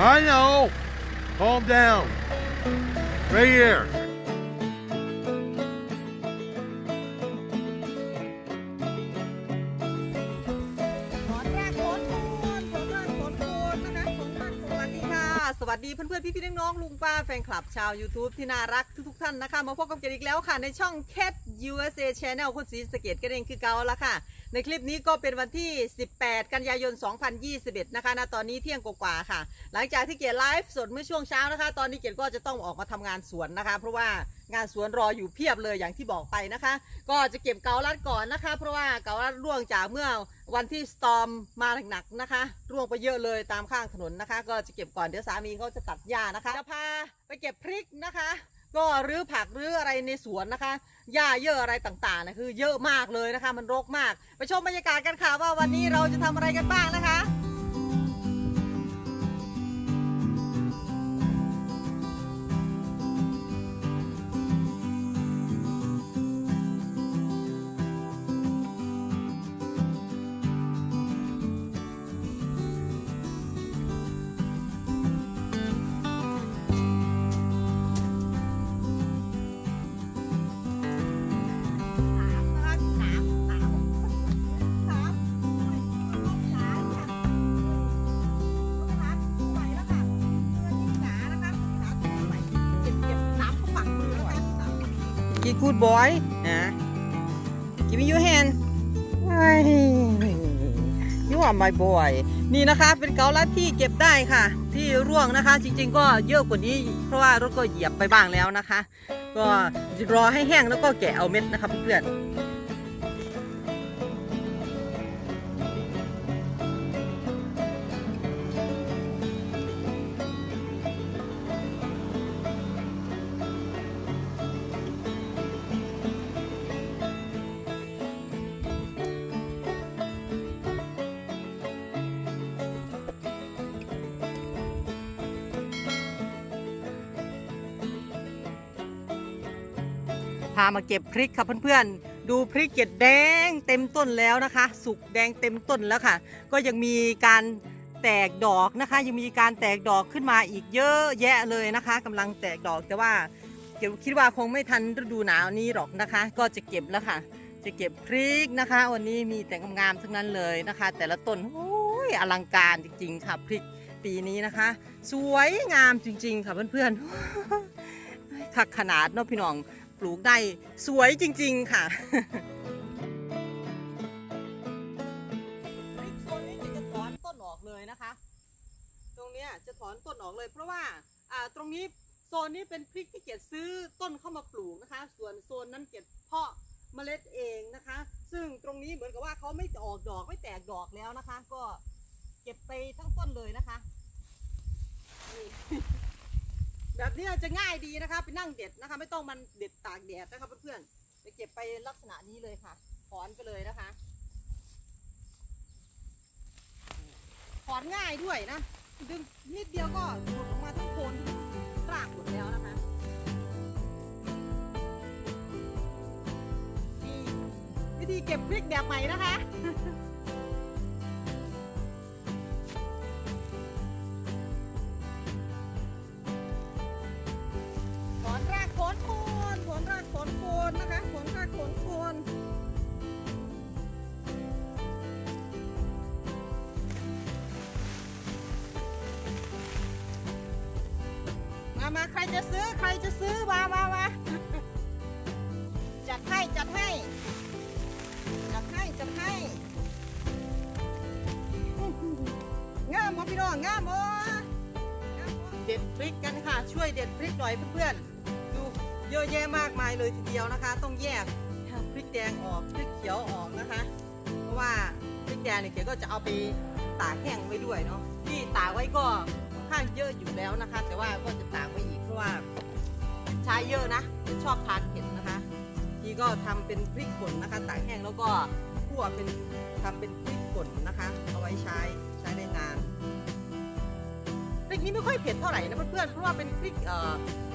I know. Calm down. Right here. วัสดีเพื่อนๆ พี่ๆ น้องๆ ลุงป้าแฟนคลับชาว YouTube ที่น่ารักทุกๆ ท่านนะคะ มาพบกับเกดอีกแล้วค่ะ ในช่อง Cat USA Channel คนสีสเกตก็เองคือเกาแล้วค่ะ ในคลิปนี้ก็เป็นวันที่ 18 กันยายน 2021 นะคะณตอนนี้เที่ยงกว่าๆค่ะ หลังจากที่เกียรไลฟ์สดเมื่อช่วงเช้านะคะ ตอนนี้เกียรก็จะต้องออกมาทำงานสวนนะคะ เพราะว่า งานสวนรออยู่เพียบเลยอย่างที่บอกไปนะคะ ก็จะเก็บเกาลัดก่อนนะคะ เพราะว่าเกาลัดร่วงจากเมื่อวันที่สตอมมาหนักๆนะคะ ร่วงไปเยอะเลยตามข้างถนนนะคะ ก็จะเก็บก่อนเดี๋ยวสามีเขาจะตัดหญ้านะคะจะพาไปเก็บพริกนะคะ ก็รื้อผักรื้ออะไรในสวนนะคะหญ้าเยอะอะไรต่างๆนะคือเยอะมากเลยนะคะ มันรกมาก ไปชมบรรยากาศกันค่ะว่าวันนี้เราจะทำอะไรกันบ้างนะคะ กินกูดบอยนะ Give me your hand ยูว่า my boy นี่นะคะเป็นเกาลัดที่เก็บได้ค่ะ ที่ร่วงนะคะ จริง ๆ ก็เยอะกว่านี้ เพราะว่ารถก็เหยียบไปบ้างแล้วนะคะ ก็รอให้แห้งแล้วก็แกะเอาเม็ดนะครับเพื่อนามาเก็บพริกค่ะเพื่อนๆ ดูพริกเก็ดแดงเต็มต้นแล้วนะคะ สุกแดงเต็มต้นแล้วค่ะ ก็ยังมีการแตกดอกนะคะ ยังมีการแตกดอกขึ้นมาอีกเยอะแยะเลยนะคะกำลังแตกดอกแต่ว่าเก็บคิดว่าคงไม่ทันฤดูหนาวนี้หรอกนะคะ ก็จะเก็บแล้วค่ะ จะเก็บพริกนะคะ วันนี้มีแต่งามๆทั้งนั้นเลยนะคะ แต่ละต้นโอ้ยอลังการจริงๆค่ะพริกปีนี้นะคะ สวยงามจริง ๆ ค่ะเพื่อนๆถักขนาดเนาะพี่น้อง ปลูกได้ สวยจริง ๆ ค่ะโซนนี้จะถอนต้นออกเลยนะคะ ตรงเนี้ยจะถอนต้นออกเลย เพราะว่าอ่าตรงนี้โซนนี้เป็นพริกที่เกียรซื้อต้นเข้ามาปลูกนะคะ ส่วนโซนนั้นเกียรเพาะเมล็ดเองนะคะ ซึ่งตรงนี้เหมือนกับว่าเขาไม่ออกดอกไม่แตกดอกแล้วนะคะ ก็เก็บไปทั้งต้นเลยนะคะนี่ แบบนี้จะง่ายดีนะคะไปนั่งเด็ดนะคะ ไม่ต้องมันเด็ดตากแดดนะคะเพื่อนๆจะเก็บไปลักษณะนี้เลยค่ะถอนไปเลยนะคะถอนง่ายด้วยนะดึงนิดเดียวก็หลุดออกมาทั้งโคนรากหมดแล้วนะคะนี่วิธีเก็บพริกแบบใหม่นะคะ มามาใครจะซื้อใครจะซื้อมามามาจัดให้จัดให้ จัดให้จัดให้งามมอพี่น้องงามมอเด็ดพริกกันค่ะ ช่วยเด็ดพริกหน่อยเพื่อนๆดูเยอะแยะมากมายเลยทีเดียวนะคะ ต้องแยกพริกแดงออกพริกเขียวออกนะคะ เพราะว่าพริกแดงเนี่ยเก๋ก็จะเอาไปตากแห้งไว้ด้วยเนาะที่ตากไว้ก็ ข้างเยอะอยู่แล้วนะคะ แต่ว่าก็จะตากไว้อีกเพราะว่าใช้เยอะนะชอบทานเผ็ดนะคะนี่ก็ทำเป็นพริกป่นนะคะตากแห้งแล้วก็คั่วเป็นทำเป็นพริกป่นนะคะ เอาไว้ใช้ใช้ได้นานพริกนี้ไม่ค่อยเผ็ดเท่าไหร่นะเพื่อนๆเพราะว่าเป็นพริกเอ่อ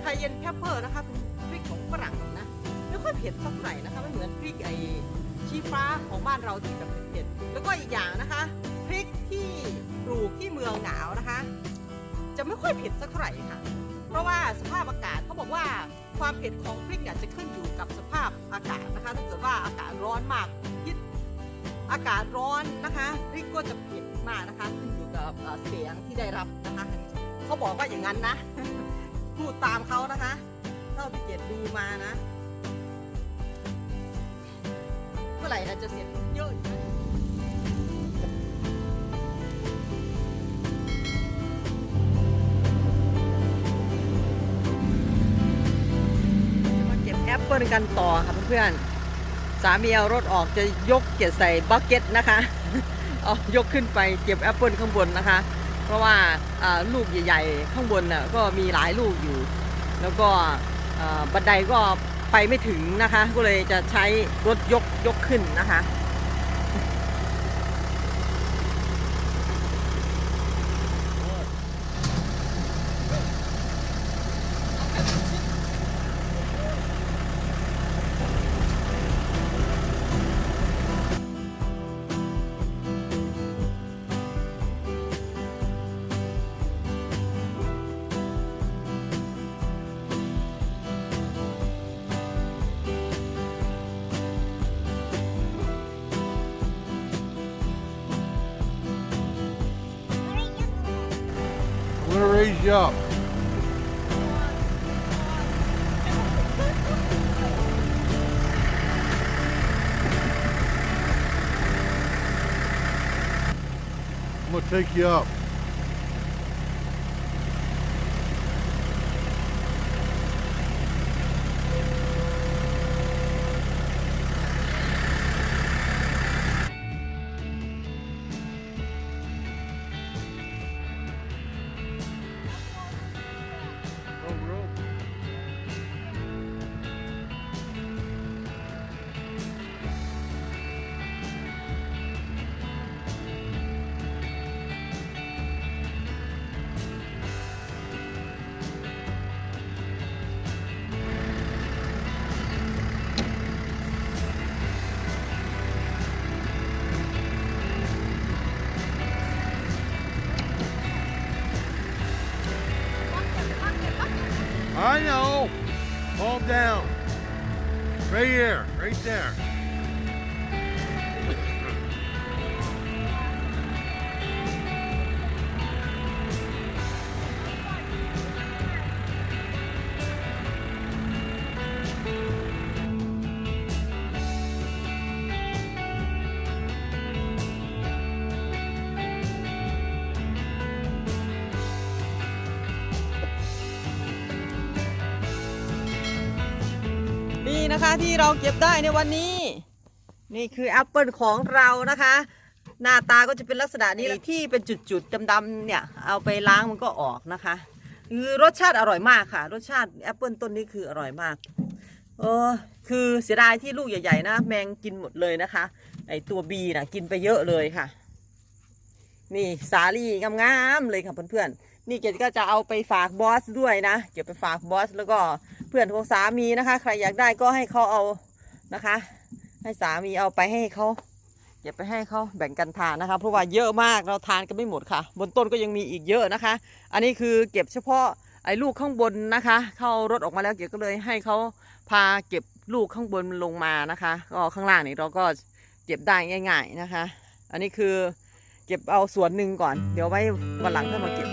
ไทเยนแพปเปอร์นะคะเป็นพริกของฝรั่งนะไม่ค่อยเผ็ดสักเท่าไหร่นะคะไม่เหมือนพริกไอชี้ฟ้าของบ้านเราที่แบบเผ็ดแล้วก็อีกอย่างนะคะพริกที่ปลูกที่เมืองหนาวนะคะ จะไม่ค่อยเผ็ดสักเท่าไหร่ค่ะ เพราะว่าสภาพอากาศเขาบอกว่าความเผ็ดของพริกเนี่ยจะขึ้นอยู่กับสภาพอากาศนะคะ ถ้าเกิดว่าอากาศร้อนมากพิษอากาศร้อนนะคะพริกก็จะเผ็ดมากนะคะ ขึ้นอยู่กับเสียงที่ได้รับนะคะ เขาบอกว่าอย่างนั้นนะ พูดตามเขานะคะเท่าที่เกียรดูมานะ เมื่อไหร่เราจะเสร็จเยอะอยู่นะ ปเปิลกันต่อค่ะเพื่อนๆสามีเอารถออกจะยกเก็บใส่บักเก็ตนะคะเอายกขึ้นไปเก็บแอปเปิลข้างบนนะคะ เพราะว่าลูกใหญ่ๆ ข้างบนน่ะก็มีหลายลูกอยู่ แล้วก็บันไดก็ไปไม่ถึงนะคะ ก็เลยจะใช้รถยกยกขึ้นนะคะ you up. I'm gonna take you up. Calm down. Right here. Right there. นี่นะคะที่เราเก็บได้ในวันนี้ นี่คือแอปเปิลของเรานะคะ หน้าตาก็จะเป็นลักษณะนี้แหละที่เป็นจุดๆดำๆเนี่ยเอาไปล้างมันก็ออกนะคะคือรสชาติอร่อยมากค่ะ รสชาติแอปเปิลต้นนี้คืออร่อยมากเออคือเสียดายที่ลูกใหญ่ๆนะแมงกินหมดเลยนะคะ ไอตัวบีนะกินไปเยอะเลยค่ะ นี่สาลี่งามๆเลยค่ะเพื่อนๆนี่เกดก็จะเอาไปฝากบอสด้วยนะเก็บไปฝากบอสแล้วก็ เพื่อนของสามีนะคะ ใครอยากได้ก็ให้เขาเอานะคะ ให้สามีเอาไปให้เขาเก็บไปให้เขาแบ่งกันทานนะคะ เพราะว่าเยอะมากเราทานกันไม่หมดค่ะ บนต้นก็ยังมีอีกเยอะนะคะ อันนี้คือเก็บเฉพาะไอ้ลูกข้างบนนะคะ เข้ารถออกมาแล้วเก็บก็เลยให้เขาพาเก็บลูกข้างบนลงมานะคะก็ข้างล่างนี่เราก็เก็บได้ง่าย ๆนะคะ อันนี้คือเก็บเอาส่วนหนึ่งก่อน เดี๋ยวไว้วันหลังก็มาเก็บ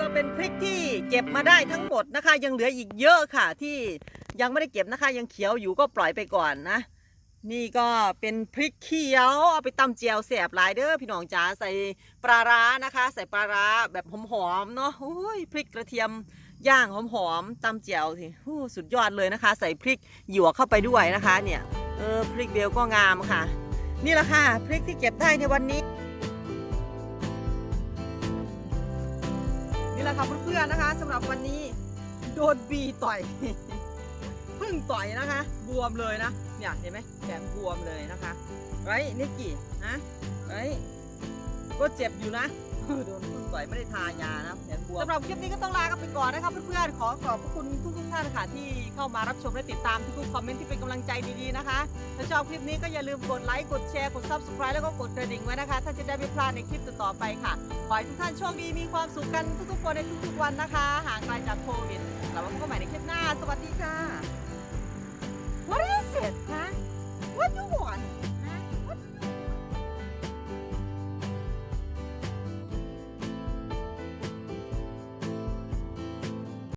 ก็เป็นพริกที่เก็บมาได้ทั้งหมดนะคะ ยังเหลืออีกเยอะค่ะ ที่ยังไม่ได้เก็บนะคะ ยังเขียวอยู่ก็ปล่อยไปก่อนนะ นี่ก็เป็นพริกเขียวเอาไปตำเจียวแสบหลายเด้อพี่น้องจ๋าใส่ปลาร้านะคะ ใส่ปลาร้าแบบหอมๆเนาะโอ้ยพริกกระเทียมย่างหอมๆตำเจียวสิสุดยอดเลยนะคะ ใส่พริกหยวกเข้าไปด้วยนะคะ เนี่ยเออพริกเดียวก็งามค่ะ นี่แหละค่ะพริกที่เก็บได้ในวันนี้ แหละค่ะเพื่อนๆนะคะสำหรับวันนี้โดนบีต่อยเพิ่งต่อยนะคะ บวมเลยนะเนี่ยเห็นไหมแขนบวมเลยนะคะไรนิกกี้นะไรก็เจ็บอยู่นะ โดนคุณต่อยไม่ได้ทายานะแขนบวมสำหรับคลิปนี้ก็ต้องลากันไปก่อนนะครับเพื่อนๆ ขอขอบพระคุณทุกๆท่านค่ะที่เข้ามารับชมและติดตามทุกๆคอมเมนต์ที่เป็นกำลังใจดีๆนะคะ ถ้าชอบคลิปนี้ก็อย่าลืมกดไลค์กดแชร์กด subscribe แล้วก็กดกระดิ่งไว้นะคะถ้าจะได้ไม่พลาดในคลิปต่อๆไปค่ะ ขอให้ทุกท่านโชคดีมีความสุขกันทุกๆคนในทุกๆวันนะคะ ห่างไกลจากโควิดแล้วมาพบกันใหม่ในคลิปหน้า สวัสดีค่ะ What is it ฮะ What you want